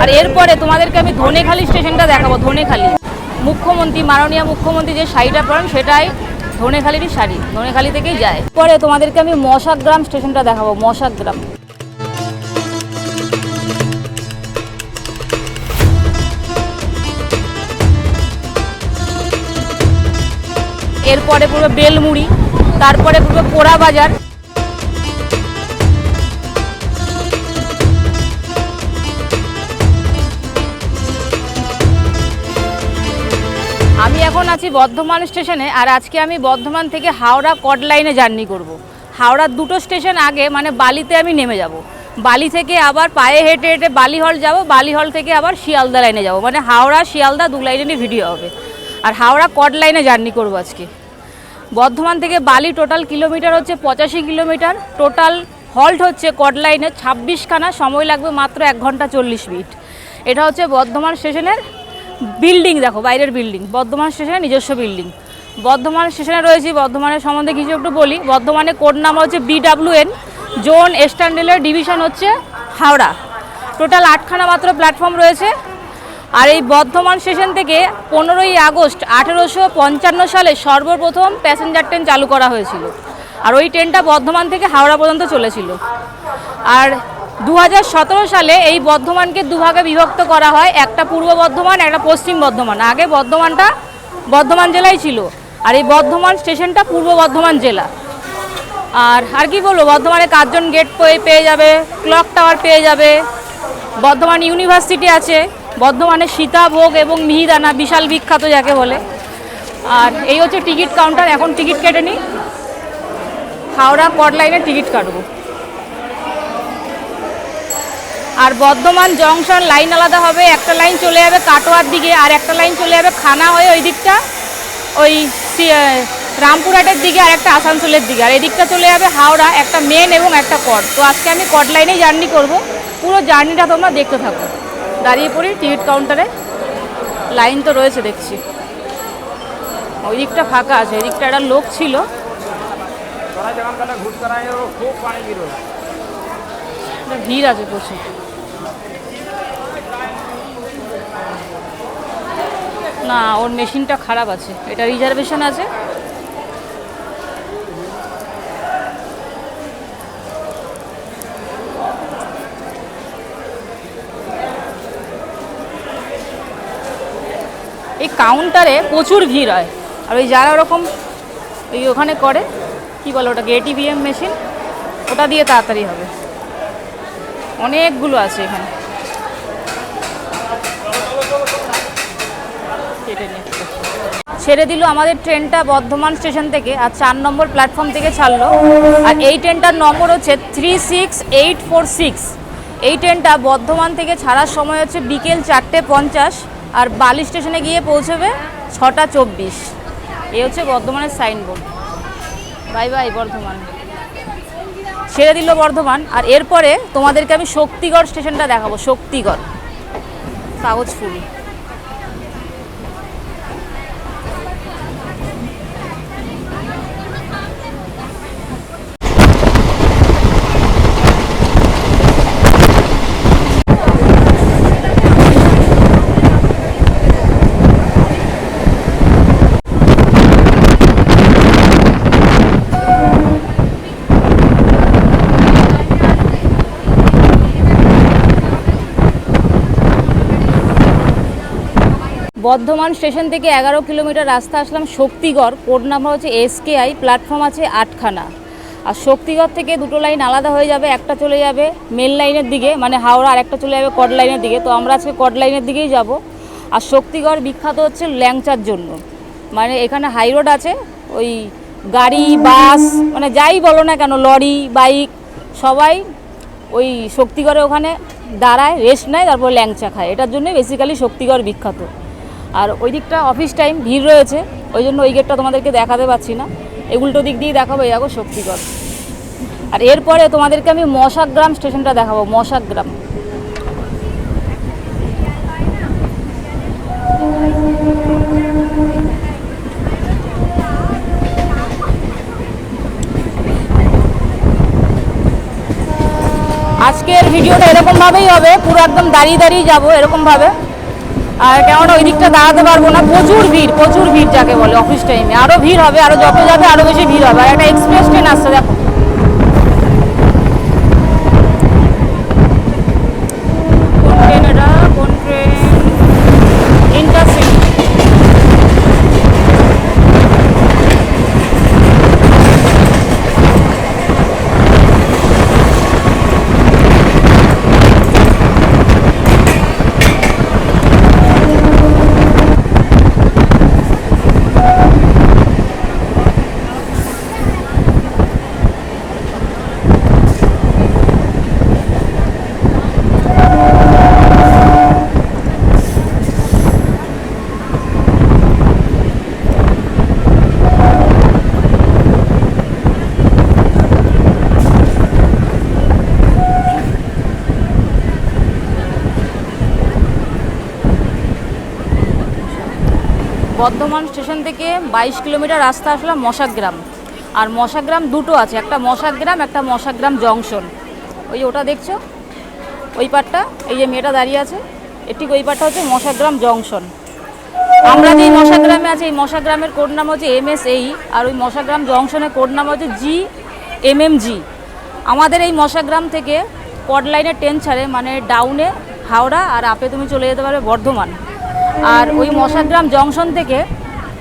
আর এরপরে তোমাদেরকে আমি ধনেখালি স্টেশনটা দেখাবো, ধনেখালি। মুখ্যমন্ত্রী, মাননীয় মুখ্যমন্ত্রী যে শাড়িটা পরেন, সেটাই ধনেখালিরই শাড়ি, ধনেখালি থেকেই যায়। পরে তোমাদেরকে আমি মশাগ্রাম স্টেশনটা দেখাবো, মশাগ্রাম। এরপরে পুরো বেলমুড়ি, তারপরে পুরো পোড়া বাজার আছি বর্ধমান স্টেশনে আর আজকে আমি বর্ধমান থেকে হাওড়া কট লাইনে জার্নি করব। হাওড়ার দুটো স্টেশন আগে মানে বালিতে আমি নেমে যাব। বালি থেকে আবার পায়ে হেঁটে হেঁটে বালি হল যাব বালি হল থেকে আবার শিয়ালদা লাইনে যাব। মানে হাওড়া, শিয়ালদা দু লাইনেরই ভিডিও হবে। আর হাওড়া কট লাইনে জার্নি করব আজকে। বর্ধমান থেকে বালি টোটাল কিলোমিটার হচ্ছে পঁচাশি কিলোমিটার। টোটাল হল্ট হচ্ছে কট লাইনে ছাব্বিশখানা, সময় লাগবে মাত্র এক ঘণ্টা চল্লিশ মিনিট। এটা হচ্ছে বর্ধমান স্টেশনের বিল্ডিং দেখো, বাইরের বিল্ডিং, বর্ধমান স্টেশনের নিজস্ব বিল্ডিং। বর্ধমান স্টেশনে রয়েছি, বর্ধমানের সম্বন্ধে কিছু একটু বলি। বর্ধমানে কোড নাম হচ্ছে বিডাব্লিউএন জোন এস্টার্ন রেলের ডিভিশন হচ্ছে হাওড়া। টোটাল আটখানা মাত্র প্ল্যাটফর্ম রয়েছে। আর এই বর্ধমান স্টেশন থেকে পনেরোই আগস্ট আঠেরোশো পঞ্চান্ন সালে সর্বপ্রথম প্যাসেঞ্জার ট্রেন চালু করা হয়েছিল। আর ওই ট্রেনটা বর্ধমান থেকে হাওড়া পর্যন্ত চলেছিল। আর দু হাজার সতেরো সালে এই বর্ধমানকে দুভাগে বিভক্ত করা হয়, একটা পূর্ব বর্ধমান, একটা পশ্চিম বর্ধমান। আগে বর্ধমানটা বর্ধমান জেলায় ছিল, আর এই বর্ধমান স্টেশনটা পূর্ব বর্ধমান জেলা। আর আর কি বলব, বর্ধমানে কার্জন গেট পেয়ে পেয়ে যাবে, ক্লক টাওয়ার পেয়ে যাবে, বর্ধমান ইউনিভার্সিটি আছে, বর্ধমানে সীতাভোগ এবং মিহিদানা, বিশাল বিখ্যাত যাকে বলে। আর এই হচ্ছে টিকিট কাউন্টার, এখন টিকিট কেটে নিই হাওড়া কট লাইনে টিকিট কাটবো। আর বর্ধমান জংশন লাইন আলাদা হবে। একটা লাইন চলে যাবে কাটোয়ার দিকে আর একটা লাইন চলে যাবে খানা হয়ে ওই দিকটা। ওই রামপুরহাটের দিকে আর একটা আসানসোলের দিকে। আর এদিকটা চলে যাবে হাওড়া একটা মেন এবং একটা কট তো আজকে আমি কট লাইনেই জার্নি করব। পুরো জার্নিটা তোমরা দেখতে থাকো। দাঁড়িয়ে পড়ি টিকিট কাউন্টারে লাইন তো রয়েছে দেখছি। ওই দিকটা ফাঁকা আছে ওই দিকটা একটা লোক ছিল। ভিড় আছে প্রচুর। না, ওর মেশিনটা খারাপ আছে। এটা রিজার্ভেশন আছে। এই কাউন্টারে প্রচুর ভিড় হয়। আর ওই যারা ওরকম ওই ওখানে করে, কি বলে ওটাকে এটিভিএম মেশিন ওটা দিয়ে তাড়াতাড়ি হবে। অনেকগুলো আছে এখানে কেটে নিয়ে আসতে। ছেড়ে দিল আমাদের ট্রেনটা বর্ধমান স্টেশন থেকে, আর চার নম্বর প্ল্যাটফর্ম থেকে ছাড়লো। আর এই ট্রেনটার নম্বর হচ্ছে three six eight four six এই ট্রেনটা বর্ধমান থেকে ছাড়ার সময় হচ্ছে বিকেল চারটে পঞ্চাশ, আর বালি স্টেশনে গিয়ে পৌঁছবে ছটা চব্বিশ। এ হচ্ছে বর্ধমানের সাইনবোর্ড বাই বাই বর্ধমান। ছেড়ে দিল বর্ধমান। আর এরপরে তোমাদেরকে আমি শক্তিগড় স্টেশনটা দেখাবো, শক্তিগড়। কাগজ ফুল বর্ধমান স্টেশন থেকে এগারো কিলোমিটার রাস্তা আসলাম শক্তিগড়। কোড নাম্বার হচ্ছে এসকেআই, প্ল্যাটফর্ম আছে আটখানা। আর শক্তিগড় থেকে দুটো লাইন আলাদা হয়ে যাবে, একটা চলে যাবে মেন লাইনের দিকে মানে হাওড়া আর একটা চলে যাবে কড লাইনের দিকে। তো আমরা আজকে কড লাইনের দিকেই যাব। আর শক্তিগড় বিখ্যাত হচ্ছে ল্যাংচার জন্য। মানে এখানে হাই রোড আছে, ওই গাড়ি, বাস মানে যাই বলো না কেন, লরি, বাইক, সবাই ওই শক্তিগড়ে ওখানে দাঁড়ায়, রেস্ট নেয়, তারপর ল্যাংচা খায়। এটার জন্যই বেসিক্যালি শক্তিগড় বিখ্যাত। আর ওই দিকটা অফিস টাইম ভিড় রয়েছে। ওই জন্য ওই গেটটা তোমাদেরকে দেখাতে পারছি না। এই উল্টো দিক দিয়ে দেখাবো, এই দেখো শক্তিগড়। আর এরপরে তোমাদেরকে আমি মশাগ্রাম স্টেশনটা দেখাবো, মশাগ্রাম। আজকের ভিডিওটা এরকম এরকমভাবেই হবে, পুরো একদম দাঁড়িয়ে দাঁড়িয়ে যাব এরকমভাবে। আর কেননা ওই দিকটা দাঁড়াতে পারব না। প্রচুর ভিড় প্রচুর ভিড় যাকে বলে অফিস টাইমে আরও ভিড় হবে আরও যত যাবে আরও বেশি ভিড় হবে। আর একটা এক্সপ্রেস ট্রেন আসছে, দেখো কোন ট্রেন এটা কোন ট্রেন ইন্টারসিটি বর্ধমান স্টেশন থেকে বাইশ কিলোমিটার রাস্তা আসলাম মশাগ্রাম। আর মশাগ্রাম দুটো আছে, একটা মশাগ্রাম একটা মশাগ্রাম জংশন। ওই যে ওটা দেখছ? ওই পারটা এই যে মেয়েটা দাঁড়িয়ে আছে ঠিক ওই পারটা হচ্ছে মশাগ্রাম জংশন। আমরা যেই মশাগ্রামে আছি, এই মশাগ্রামের কোড নাম হচ্ছে এমএসএই আর ওই মশাগ্রাম জংশনের কোড নাম হচ্ছে জি এমএমজি আমাদের এই মশাগ্রাম থেকে কড লাইনে ট্রেন ছাড়ে মানে ডাউনে হাওড়া, আর আপে তুমি চলে যেতে পারবে বর্ধমান। আর ওই মশাগ্রাম জংশন থেকে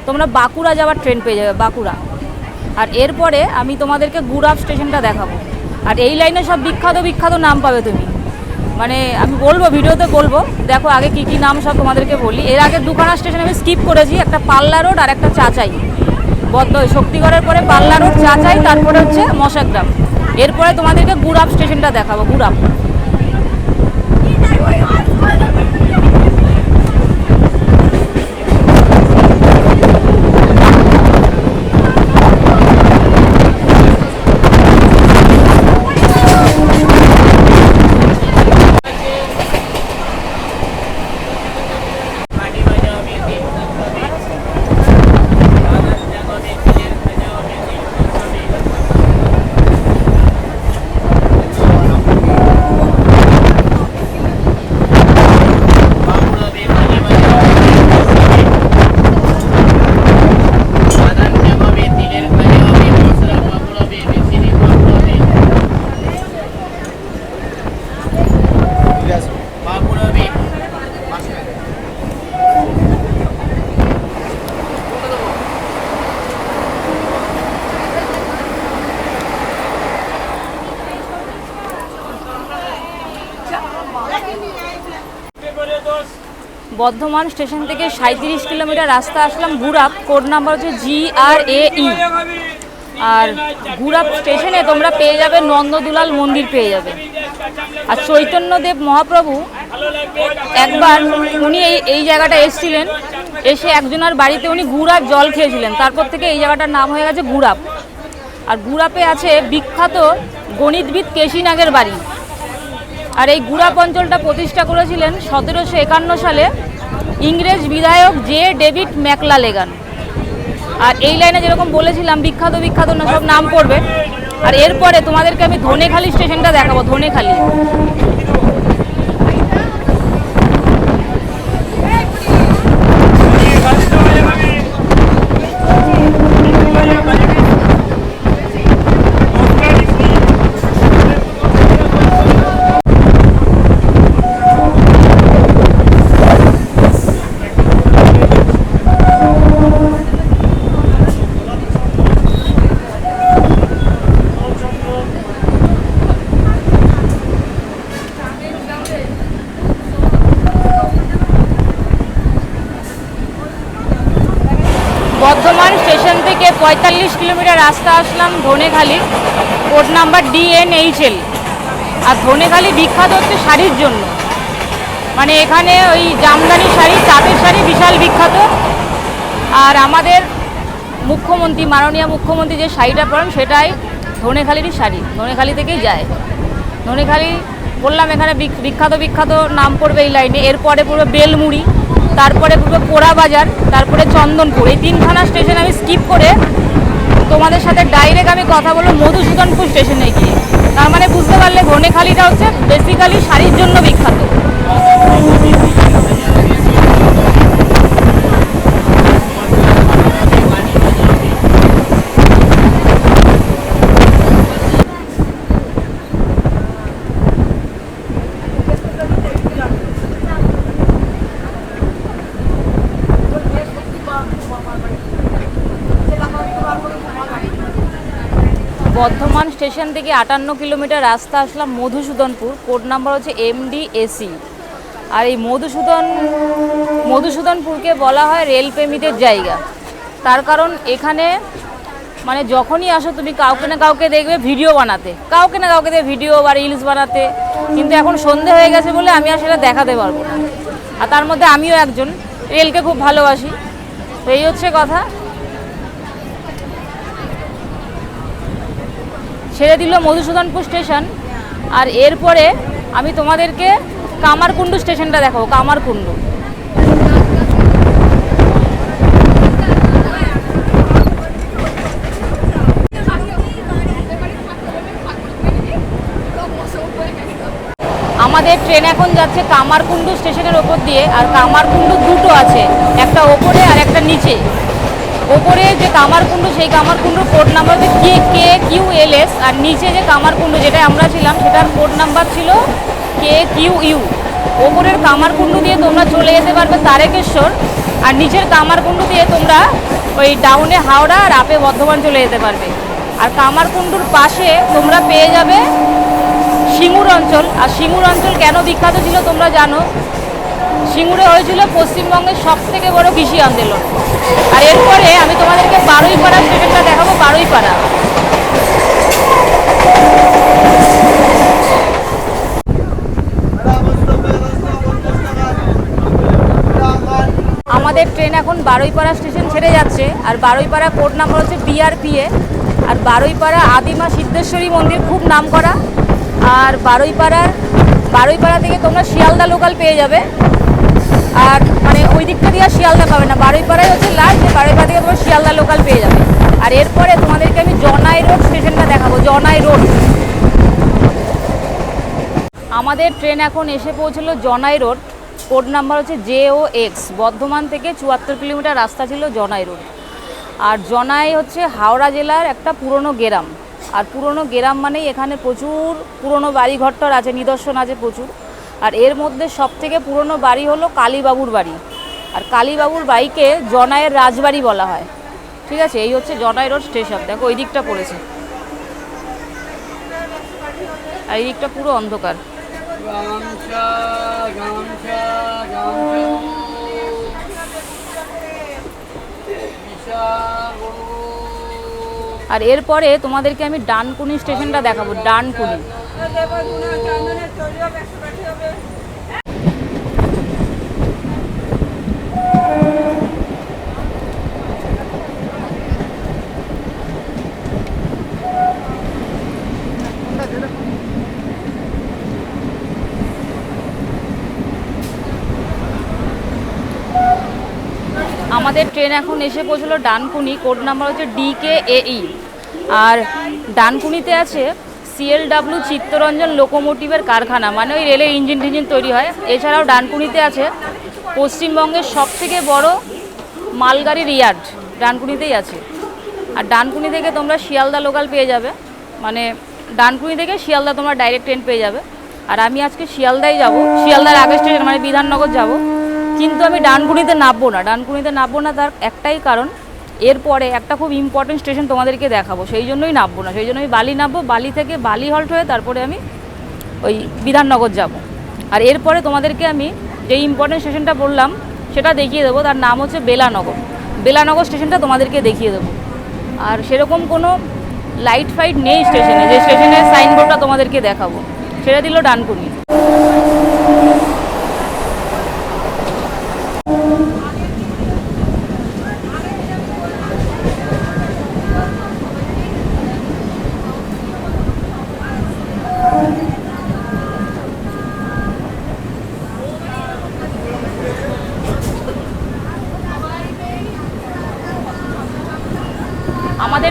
তোমরা বাঁকুড়া যাওয়ার ট্রেন পেয়ে যাবে, বাঁকুড়া। আর এরপরে আমি তোমাদেরকে গুড়াপ স্টেশনটা দেখাবো। আর এই লাইনে সব বিখ্যাত বিখ্যাত নাম পাবে তুমি। মানে আমি বলব, ভিডিওতে বলব, দেখো আগে কি কি নাম সব তোমাদেরকে বলি। এর আগে দুখানা স্টেশন আমি স্কিপ করেছি, একটা পাল্লা রোড আর একটা চাচাই। বদ্ধ শক্তিগড়ের পরে পাল্লা রোড চাচাই, তারপরে হচ্ছে মশাগ্রাম। এরপরে তোমাদেরকে গুড়াপ স্টেশনটা দেখাবো গুড়াপ বর্ধমান স্টেশন থেকে সাঁত্রিশ কিলোমিটার রাস্তা আসলাম গুড়াপ কোড নাম্বার হচ্ছে জি আর এ ই আর গুড়াপ স্টেশনে তোমরা পেয়ে যাবে নন্দদুলাল মন্দির পেয়ে যাবে। আর চৈতন্যদেব মহাপ্রভু একবার উনি এই এই জায়গাটা এসেছিলেন, এসে একজনের বাড়িতে উনি গুড়াপ জল খেয়েছিলেন। তারপর থেকে এই জায়গাটার নাম হয়ে গেছে গুড়াপ। আর গুড়াপে আছে বিখ্যাত গণিতবিদ কেশিনাগের বাড়ি। আর এই গুড়াপ অঞ্চলটা প্রতিষ্ঠা করেছিলেন সতেরোশো একান্ন সালে ইংরেজ বিধায়ক জে ডেভিড ম্যাকলা লেগান আর এই লাইনে যেরকম বলেছিলাম, বিখ্যাত বিখ্যাত, না সব নাম পড়বে। আর এরপরে তোমাদেরকে আমি ধনেখালি স্টেশনটা দেখাবো, ধনেখালি বর্ধমান স্টেশন থেকে পঁয়তাল্লিশ কিলোমিটার রাস্তা আসলাম ধনেখালি। Code number DNHL. আর ধনেখালি বিখ্যাত হচ্ছে শাড়ির জন্য। মানে এখানে ওই জামদানি শাড়ি তাঁতের শাড়ি বিশাল বিখ্যাত। আর আমাদের মুখ্যমন্ত্রী, মাননীয় মুখ্যমন্ত্রী যে শাড়িটা পরেন, সেটাই ধনেখালিরই শাড়ি। ধনেখালি থেকেই যায়। ধনেখালি বললাম এখানে বিখ্যাত বিখ্যাত নাম পড়বে এই লাইনে। এরপরে পড়বে বেলমুড়ি, তারপরে পড়বে পোড়া বাজার, তারপরে চন্দনপুর। এই তিনখানা স্টেশন আমি স্কিপ করে তোমাদের সাথে ডাইরেক্ট আমি কথা বলব মধুসূদনপুর স্টেশনে গিয়ে। তার মানে বুঝতে পারলে বনেখালিটা হচ্ছে বেসিক্যালি শাড়ির জন্য বিখ্যাত বর্ধমান স্টেশন থেকে আটান্ন কিলোমিটার রাস্তা আসলাম মধুসূদনপুর। কোড নাম্বার হচ্ছে এমডি এসি আর এই মধুসূদন, মধুসূদনপুরকে বলা হয় রেলপ্রেমীদের জায়গা। তার কারণ এখানে মানে যখনই আসো তুমি কাউকে না কাউকে দেখবে ভিডিও বানাতে। কাউকে না কাউকে দেখবে ভিডিও বা রিলস বানাতে। কিন্তু এখন সন্ধে হয়ে গেছে বলে আমি আর সেটা দেখাতে পারব না। আর তার মধ্যে আমিও একজন। রেলকে খুব ভালোবাসি। তো এই হচ্ছে কথা। ছেড়ে দিল মধুসূদনপুর স্টেশন। আর এরপরে আমি তোমাদেরকে কামারকুণ্ডু স্টেশনটা দেখাবো, কামারকুণ্ডু। আমাদের ট্রেন এখন যাচ্ছে কামারকুণ্ডু স্টেশনের ওপর দিয়ে, আর কামারকুণ্ডু দুটো আছে, একটা ওপরে আর একটা নিচে। ওপরে যে কামারকুণ্ডু, সেই কামারকুণ্ডুর কোড নাম্বার হচ্ছে কে কে, কিউ, এল, এস। আর নিচে যে কামারকুণ্ডু যেটা আমরা ছিলাম, সেটার কোড নাম্বার ছিল কে, কিউ, ইউ। ওপরের কামারকুণ্ডু দিয়ে তোমরা চলে যেতে পারবে তারেকেশ্বর। আর নিচের কামারকুণ্ডু দিয়ে তোমরা ওই ডাউনে হাওড়া আর আপে বর্ধমান চলে যেতে পারবে। আর কামারকুণ্ডুর পাশে তোমরা পেয়ে যাবে সিঙ্গুর অঞ্চল। আর সিঙ্গুর অঞ্চল কেন বিখ্যাত ছিল তোমরা জানো? সিঙ্গুরে হয়েছিল পশ্চিমবঙ্গের সব থেকে বড় কৃষি আন্দোলন। আর এরপরে আমি তোমাদেরকে বারুইপাড়া স্টেশনটা দেখাবো, বারুইপাড়া। আমাদের ট্রেন এখন বারুইপাড়া স্টেশন ছেড়ে যাচ্ছে, আর বারুইপাড়া কোড নাম্বার হচ্ছে বিআরপিএ আর বারুইপাড়া আদিমা সিদ্ধেশ্বরী মন্দির খুব নাম করা আর বারুইপাড়ার বারুইপাড়া থেকে তোমরা শিয়ালদা লোকাল পেয়ে যাবে। আর মানে ওই দিকটা দিয়ে আর শিয়ালদা পাবে না। বারুইপাড়াই হচ্ছে লাস্ট বারুইপাড়া থেকে তোমার শিয়ালদা লোকাল পেয়ে যাবে। আর এরপরে তোমাদেরকে আমি জনাই রোড স্টেশনটা দেখাবো। জনাই রোড আমাদের ট্রেন এখন এসে পৌঁছলো জনাই রোড কোড নাম্বার হচ্ছে জে ও এক্স বর্ধমান থেকে চুয়াত্তর কিলোমিটার রাস্তা ছিল জনাই রোড আর জনাই হচ্ছে হাওড়া জেলার একটা পুরনো গ্রাম। আর পুরনো গ্রাম মানেই এখানে প্রচুর পুরনো বাড়িঘরটর আছে, নিদর্শন আছে প্রচুর। আর এর মধ্যে সব থেকে পুরনো বাড়ি হলো কালীবাবুর বাড়ি। আর কালীবাবুর বাড়িকে জনাইয়ের রাজবাড়ি বলা হয়। ঠিক আছে? এই হচ্ছে জনাই রোড স্টেশন। দেখো ওই দিকটা পড়েছে। আর এই দিকটা পুরো অন্ধকার। আর এরপরে তোমাদেরকে আমি ডানকুনি স্টেশনটা দেখাবো ডানকুনি। আমাদের ট্রেন এখন এসে পৌঁছলো ডানকুনি কোড নাম্বার হচ্ছে ডিকে এই আর ডানকুনিতে আছে সিএলডাব্লিউ চিত্তরঞ্জন লোকোমোটিভের কারখানা মানে ওই রেলের ইঞ্জিন টিঞ্জিন তৈরি হয়। এছাড়াও ডানকুনিতে আছে পশ্চিমবঙ্গের সব থেকে বড় মালগাড়ির ইয়ার্ড ডানকুনিতেই আছে। আর ডানকুনি থেকে তোমরা শিয়ালদা লোকাল পেয়ে যাবে। মানে ডানকুনি থেকে শিয়ালদা তোমরা ডাইরেক্ট ট্রেন পেয়ে যাবে। আর আমি আজকে শিয়ালদাই যাব, শিয়ালদার আগে স্টেশন মানে বিধাননগর যাব। কিন্তু আমি ডানকুনিতে নামবো না। ডানকুনিতে নামবো না তার একটাই কারণ, এরপরে একটা খুব ইম্পর্টেন্ট স্টেশন তোমাদেরকে দেখাবো। সেই জন্যই নামবো না। সেই জন্য আমি বালি নামবো, বালি থেকে বালি হল্ট হয়ে তারপরে আমি ওই বিধাননগর যাব। আর এরপরে তোমাদেরকে আমি যে ইম্পর্টেন্ট স্টেশনটা বললাম, সেটা দেখিয়ে দেবো। তার নাম হচ্ছে বেলানগর। বেলানগর স্টেশনটা তোমাদেরকে দেখিয়ে দেবো। আর সেরকম কোনো লাইট ফাইট নেই স্টেশনে যে স্টেশনের সাইনবোর্ডটা তোমাদেরকে দেখাবো। সেটা দিল ডানকুনি।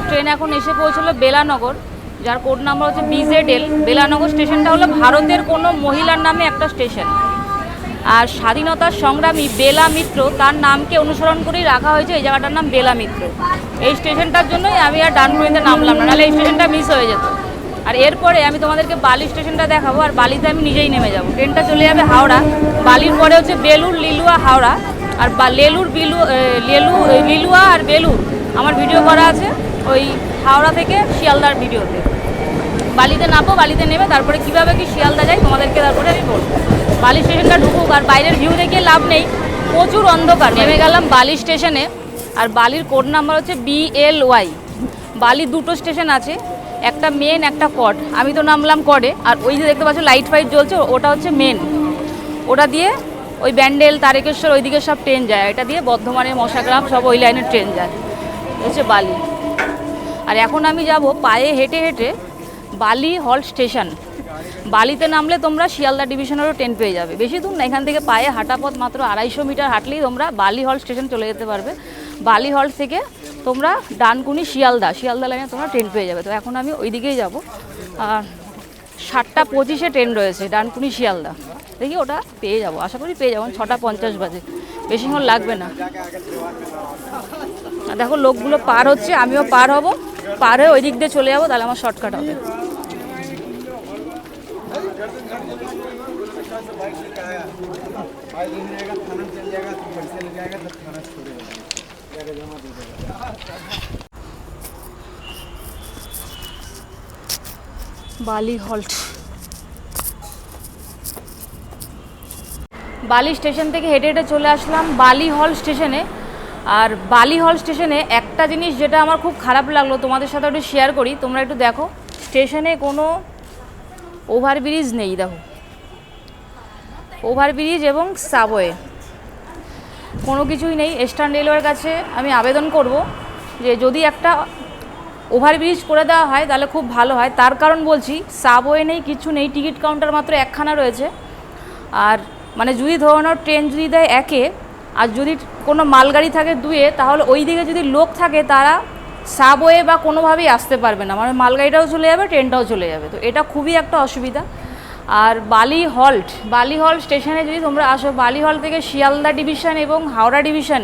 আমাদের ট্রেন এখন এসে পৌঁছলো বেলানগর, যার কোড নাম্বার হচ্ছে বিজেডএল বেলানগর স্টেশনটা হলো ভারতের কোনো মহিলার নামে একটা স্টেশন আর স্বাধীনতার সংগ্রামী বেলা মিত্র, তার নামকে অনুসরণ করেই রাখা হয়েছে, এই জায়গাটার নাম বেলা মিত্র। এই স্টেশনটার জন্যই আমি আর ডানকুনিতে নামলাম না, নাহলে এই স্টেশনটা মিস হয়ে যেত। আর এরপরে আমি তোমাদেরকে বালি স্টেশনটা দেখাবো, আর বালিতে আমি নিজেই নেমে যাব। ট্রেনটা চলে যাবে হাওড়া, বালির পরে হচ্ছে বেলুর লিলুয়া, হাওড়া। আর লেলুর বিলু লেলু লিলুয়া আর বেলুর আমার ভিডিও করা আছে। ওই হাওড়া থেকে শিয়ালদার ভিডিওতে। বালিতে নামবো, বালিতে নেমে তারপরে কীভাবে কি শিয়ালদা যাই তোমাদেরকে তারপরে আমি বলব। বালি স্টেশনটা ঢুকুক আর বাইরের ভিউ দেখিয়ে লাভ নেই। প্রচুর অন্ধকার। নেমে গেলাম বালি স্টেশনে আর বালির কোড নাম্বার হচ্ছে বিএল ওয়াই বালি দুটো স্টেশন আছে, একটা মেন একটা কড আমি তো নামলাম কডে আর ওই যে দেখতে পাচ্ছ লাইট ফাইট জ্বলছে, ওটা হচ্ছে মেন ওটা দিয়ে ওই ব্যান্ডেল, তারেকেশ্বর, ওইদিকে সব ট্রেন যায়। এটা দিয়ে বর্ধমানের মশাগ্রাম, সব ওই লাইনের ট্রেন যায়। হচ্ছে বালি। আর এখন আমি যাব পায়ে হেঁটে হেঁটে বালি হল স্টেশন। বালিতে নামলে তোমরা শিয়ালদা ডিভিশনেরও ট্রেন পেয়ে যাবে। বেশি দূর না, এখান থেকে পায়ে হাঁটা পথ মাত্র আড়াইশো মিটার হাঁটলেই তোমরা বালি হল স্টেশন চলে যেতে পারবে। বালি হল থেকে তোমরা ডানকুনি শিয়ালদা শিয়ালদা লাইনে তোমরা ট্রেন পেয়ে যাবে। তো এখন আমি ওই দিকেই যাব। আর সাতটা পঁচিশে ট্রেন রয়েছে ডানকুনি শিয়ালদা। দেখি ওটা পেয়ে যাব। আশা করি পেয়ে যাব। ছটা পঞ্চাশ বাজে। বেশিক্ষণ লাগবে না। দেখো, লোকগুলো পার হচ্ছে, আমিও পার হব। পার হয়ে ওই দিক দিয়ে চলে যাব, তাহলে আমার শর্টকাট হবে। বালি হল্ট বালি স্টেশন থেকে হেঁটে হেঁটে চলে আসলাম, বালি হল স্টেশনে। আর বালি হল স্টেশনে একটা জিনিস যেটা আমার খুব খারাপ লাগল, তোমাদের সাথে একটু শেয়ার করি, তোমরা একটু দেখো, স্টেশনে কোনো ওভারব্রিজ নেই, দেখো। ওভারব্রিজ এবং সাবওয়ে কোনো কিছুই নেই ইস্টার্ন রেলওয়ের কাছে আমি আবেদন করব যে যদি একটা ওভারব্রিজ করে দেওয়া হয়, তাহলে খুব ভালো হয়। তার কারণ বলছি সাবওয়ে নেই, কিছু নেই টিকিট কাউন্টার মাত্র একখানা রয়েছে। আর মানে যদি ধরনের ট্রেন যদি দেয় একে আর যদি কোনো মালগাড়ি থাকে দুয়ে, তাহলে ওই দিকে যদি লোক থাকে, তারা সাবওয়ে বা কোনোভাবেই আসতে পারবে না। মানে মালগাড়িটাও চলে যাবে, ট্রেনটাও চলে যাবে। তো এটা খুবই একটা অসুবিধা। আর বালি হল্ট বালি হল স্টেশনে যদি তোমরা আসো বালি হল থেকে শিয়ালদা ডিভিশন এবং হাওড়া ডিভিশন,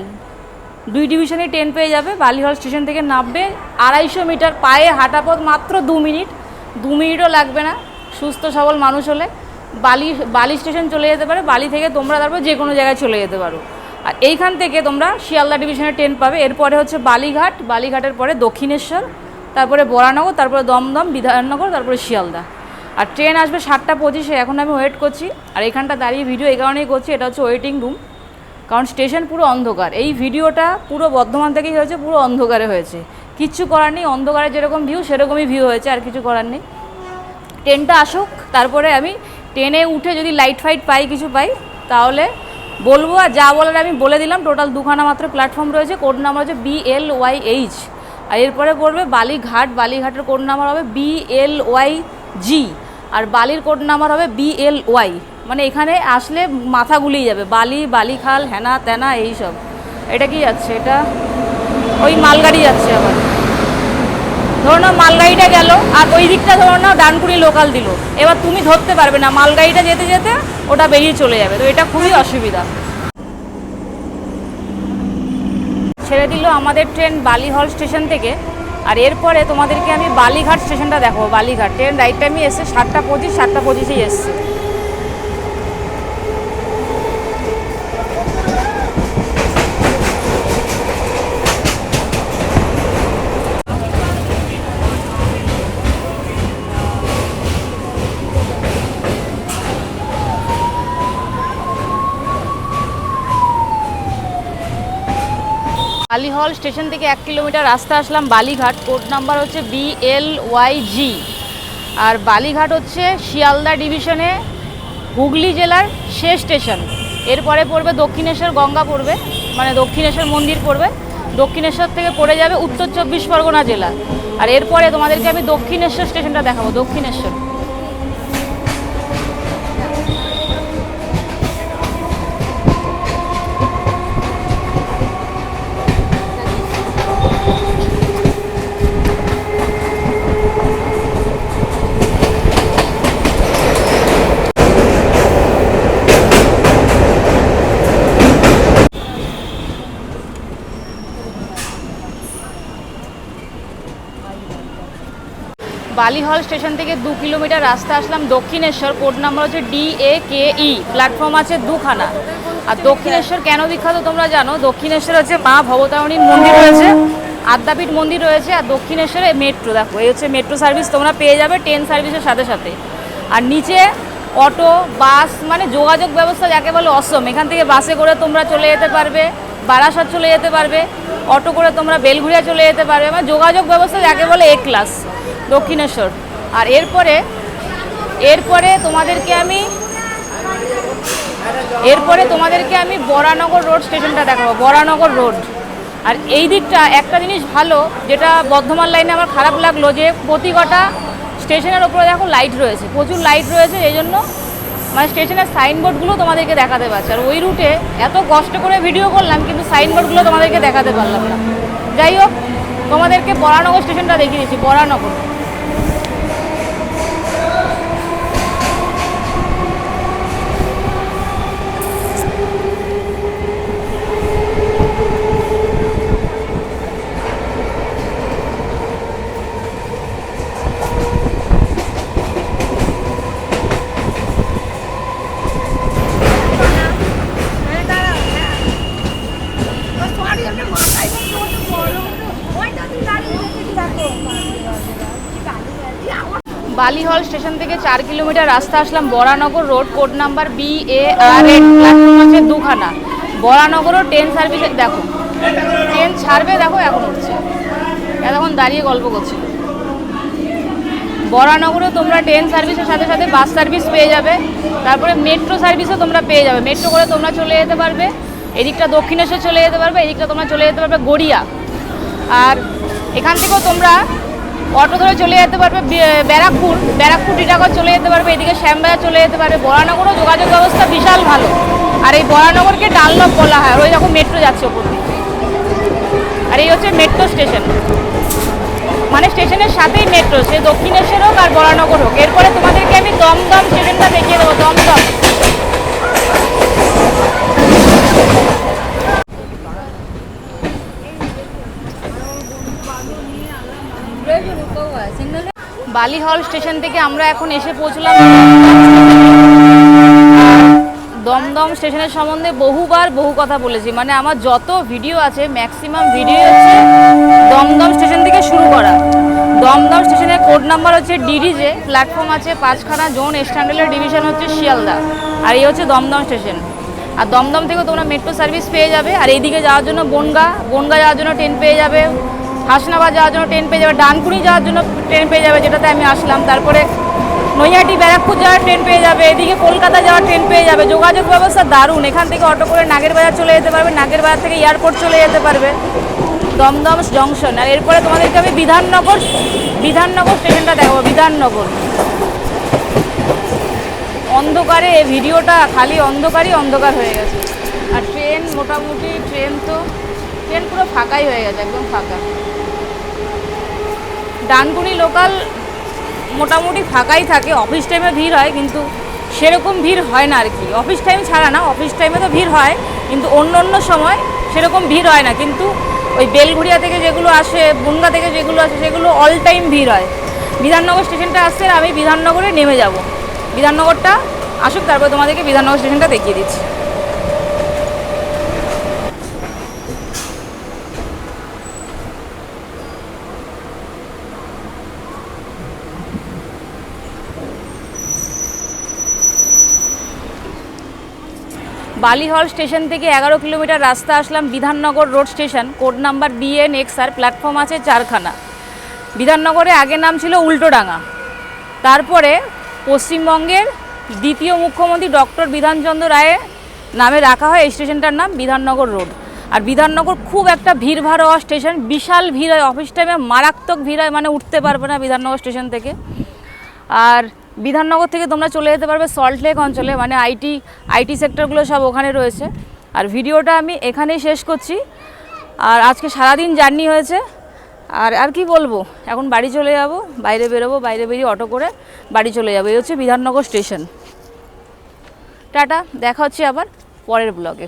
দুই ডিভিশনে ট্রেন পেয়ে যাবে। বালি বালিহল স্টেশন থেকে নামবে আড়াইশো মিটার পায়ে হাঁটা পথ মাত্র দু মিনিট। দু মিনিটও লাগবে না, সুস্থ সবল মানুষ হলে। বালি বালি স্টেশন চলে যেতে পারে। বালি থেকে তোমরা তারপর যে কোনো জায়গায় চলে যেতে পারো। আর এইখান থেকে তোমরা শিয়ালদা ডিভিশনের ট্রেন পাবে। এরপরে হচ্ছে বালিঘাট, বালিঘাটের পরে দক্ষিণেশ্বর, তারপরে বরানগর, তারপরে দমদম, বিধাননগর, তারপরে শিয়ালদা। আর ট্রেন আসবে সাতটা পঁচিশে, এখন আমি ওয়েট করছি। আর এখানটা দাঁড়িয়ে ভিডিও এই কারণেই করছি, এটা হচ্ছে ওয়েটিং রুম কারণ স্টেশন পুরো অন্ধকার। এই ভিডিওটা পুরো বর্ধমান থেকেই হয়েছে, পুরো অন্ধকারে হয়েছে। কিচ্ছু করার নেই, অন্ধকারে যেরকম ভিউ সেরকমই ভিউ হয়েছে, আর কিছু করার নেই। ট্রেনটা আসুক, তারপরে আমি ট্রেনে উঠে যদি লাইট ফাইট পাই, কিছু পাই, তাহলে বলব আর যা বলার আমি বলে দিলাম। টোটাল দুখানা মাত্র প্ল্যাটফর্ম রয়েছে। কোড নাম্বার হচ্ছে বি এল ওয়াই এইচ আর এরপরে পড়বে বালিঘাট। বালিঘাটের কোড নাম্বার হবে বি এল ওয়াই জি আর বালির কোড নাম্বার হবে বি এল ওয়াই মানে এখানে আসলে মাথা গুলিয়ে যাবে। বালি, বালিখাল, হেনা, তেনা, এইসব। এটা কি যাচ্ছে? এটা ওই মালগাড়ি যাচ্ছে আবার। ধরো না মালগাড়িটা গেল, আর ওই দিকটা ধরো না ডানকুড়ি লোকাল দিল। এবার তুমি ধরতে পারবে না, মালগাড়িটা যেতে যেতে ওটা বেরিয়ে চলে যাবে। তো এটা খুবই অসুবিধা। ছেড়ে দিল আমাদের ট্রেন বালিহল স্টেশন থেকে, আর এরপরে তোমাদেরকে আমি বালিঘাট স্টেশনটা দেখো বালিঘাট। ট্রেন রাইট টাইমে এসে সাতটা পঁচিশ, সাতটা পঁচিশেই এসছে। বালিহল স্টেশন থেকে এক কিলোমিটার রাস্তা আসলাম বালিঘাট। কোড নাম্বার হচ্ছে বি এল ওয়াই জি আর বালিঘাট হচ্ছে শিয়ালদা ডিভিশনে হুগলি জেলার শেষ স্টেশন। এরপরে পড়বে দক্ষিণেশ্বর, গঙ্গা পড়বে মানে দক্ষিণেশ্বর মন্দির পড়বে। দক্ষিণেশ্বর থেকে পড়ে যাবে উত্তর চব্বিশ পরগনা জেলা। আর এরপরে তোমাদেরকে আমি দক্ষিণেশ্বর স্টেশনটা দেখাবো, দক্ষিণেশ্বর। বালিহল স্টেশন থেকে দু কিলোমিটার রাস্তা আসলাম দক্ষিণেশ্বর, কোড নাম্বার হচ্ছে D A K E platform আছে দুখানা। আর দক্ষিণেশ্বর কেন বিখ্যাত তোমরা জানো? দক্ষিণেশ্বর হচ্ছে মা ভবতারণীর মন্দির রয়েছে, আদ্যাপীঠ মন্দির রয়েছে, আর দক্ষিণেশ্বরে মেট্রো দেখো, এই হচ্ছে মেট্রো সার্ভিস তোমরা পেয়ে যাবে ট্রেন সার্ভিসের সাথে সাথে। আর নিচে অটো বাস মানে যোগাযোগ ব্যবস্থা যাকে বলে অসম, এখান থেকে বাসে করে তোমরা চলে যেতে পারবে। বারাসাত চলে যেতে পারবে অটো করে তোমরা বেলঘুরিয়া চলে যেতে পারবে, বা যোগাযোগ ব্যবস্থা যাকে বলে এ ক্লাস দক্ষিণেশ্বর। আর এরপরে এরপরে তোমাদেরকে আমি, এরপরে তোমাদেরকে আমি বরানগর রোড স্টেশনটা দেখাবো, বরানগর রোড। আর এই দিকটা একটা জিনিস ভালো, যেটা বর্ধমান লাইনে আমার খারাপ লাগল, যে প্রতি কটা স্টেশনের ওপরে দেখো লাইট রয়েছে, প্রচুর লাইট রয়েছে, এই জন্য মানে স্টেশনের সাইনবোর্ডগুলো তোমাদেরকে দেখাতে পারছে। আর ওই রুটে এত কষ্ট করে ভিডিও করলাম, কিন্তু সাইনবোর্ডগুলো তোমাদেরকে দেখাতে পারলাম না। যাই হোক, তোমাদেরকে বরানগর স্টেশনটা দেখিয়ে দিচ্ছি বরানগর বালিহল স্টেশন থেকে চার কিলোমিটার রাস্তা আসলাম Baranagar road, code number B A R A platform আছে দুখানা। বরানগরও ট্রেন সার্ভিসে দেখো ট্রেন ছাড়বে, দেখো, এখন উঠছে। এতক্ষণ দাঁড়িয়ে গল্প করছি বরানগরেও তোমরা ট্রেন সার্ভিসের সাথে সাথে বাস সার্ভিস পেয়ে যাবে। তারপরে মেট্রো সার্ভিসও তোমরা পেয়ে যাবে। মেট্রো করে তোমরা চলে যেতে পারবে। এদিকটা দক্ষিণেশ্বর চলে যেতে পারবে, এদিকটা তোমরা চলে যেতে পারবে গড়িয়া। আর এখান থেকেও তোমরা অটো ধরে চলে যেতে পারবে ব্যারাকপুর ব্যারাকপুর টিটাগড় চলে যেতে পারবে, এদিকে শ্যামবাজার চলে যেতে পারবে, বরানগরও যোগাযোগ ব্যবস্থা বিশাল ভালো। আর এই বরানগরকে ডানলপ বলা হয় ওই রকম মেট্রো যাচ্ছে ওপর দিয়ে। আর এই হচ্ছে মেট্রো স্টেশন। মানে স্টেশনের সাথেই মেট্রো, সে দক্ষিণেশ্বর হোক আর বরানগর হোক। এরপরে তোমাদেরকে আমি দমদম স্টেশনটা দেখিয়ে দেবো, দমদম। বালিহল স্টেশন থেকে আমরা এখন এসে পৌঁছলাম। দমদম স্টেশনের সম্বন্ধে বহুবার বহু কথা বলেছি। মানে আমার যত ভিডিও আছে ম্যাক্সিমাম ভিডিও হচ্ছে দমদম স্টেশন থেকে শুরু করা। দমদম স্টেশনের কোড নাম্বার হচ্ছে ডিডিজে প্ল্যাটফর্ম আছে পাঁচখানা জোন স্ট্যান্ডার্ডের ডিভিশন হচ্ছে শিয়ালদা। আর এই হচ্ছে দমদম স্টেশন। আর দমদম থেকে তোমরা মেট্রো সার্ভিস পেয়ে যাবে। আর এইদিকে যাওয়ার জন্য বনগা বনগা যাওয়ার জন্য ট্রেন পেয়ে যাবে। হাসনাবাদ যাওয়ার জন্য ট্রেন পেয়ে যাবে, ডানকুনি যাওয়ার জন্য ট্রেন পেয়ে যাবে যেটাতে আমি আসলাম। তারপরে নৈহাটি ব্যারাকপুর যাওয়ার ট্রেন পেয়ে যাবে, এদিকে কলকাতা যাওয়ার ট্রেন পেয়ে যাবে। যোগাযোগ ব্যবস্থা দারুণ। এখান থেকে অটো করে নাগের বাজার চলে যেতে পারবে নাগের বাজার থেকে এয়ারপোর্ট চলে যেতে পারবে। দমদম জংশন আর এরপরে তোমাদেরকে আমি বিধাননগর বিধাননগর স্টেশনটা দেখাবো, বিধাননগর। অন্ধকারে এই ভিডিওটা খালি অন্ধকারই অন্ধকার হয়ে গেছে। আর ট্রেন মোটামুটি ট্রেন তো ট্রেন পুরো ফাঁকাই হয়ে গেছে, একদম ফাঁকা। ডানকুনি লোকাল মোটামুটি ফাঁকাই থাকে অফিস টাইমে ভিড় হয়, কিন্তু সেরকম ভিড় হয় না আর কি। অফিস টাইম ছাড়া না অফিস টাইমে তো ভিড় হয়, কিন্তু অন্য অন্য সময় সেরকম ভিড় হয় না। কিন্তু ওই বেলঘুরিয়া থেকে যেগুলো আসে, বনগা থেকে যেগুলো আসে, সেগুলো অল টাইম ভিড় হয়। বিধাননগর স্টেশনটা আসছে আমি বিধাননগরে নেমে যাব। বিধাননগরটা আসুক, তারপর তোমাদেরকে বিধাননগর স্টেশনটা দেখিয়ে দিচ্ছি। বালিহল স্টেশন থেকে এগারো কিলোমিটার রাস্তা আসলাম Bidhannagar road station. Code number BN X আর প্ল্যাটফর্ম আছে চারখানা। বিধাননগরে আগে নাম ছিল উল্টোডাঙা তারপরে পশ্চিমবঙ্গের দ্বিতীয় মুখ্যমন্ত্রী ডক্টর বিধানচন্দ্র রায়ের নামে রাখা হয় এই স্টেশনটার নাম বিধাননগর রোড। আর বিধাননগর খুব একটা ভিড়ভাড় হওয়া স্টেশন, বিশাল ভিড় হয়, অফিস টাইমে মারাত্মক ভিড় হয় মানে উঠতে পারবে না বিধাননগর স্টেশন থেকে। আর বিধাননগর থেকে তোমরা চলে যেতে পারবে সল্টলেক অঞ্চলে মানে আইটি আইটি সেক্টরগুলো সব ওখানে রয়েছে। আর ভিডিওটা আমি এখানেই শেষ করছি। আর আজকে সারাদিন জার্নি হয়েছে। আর আর কি বলব? এখন বাড়ি চলে যাব, বাইরে বেরোবো, বাইরে বেরিয়ে অটো করে বাড়ি চলে যাব। এই হচ্ছে বিধাননগর স্টেশন টাটা, দেখা হচ্ছে আবার পরের ব্লগে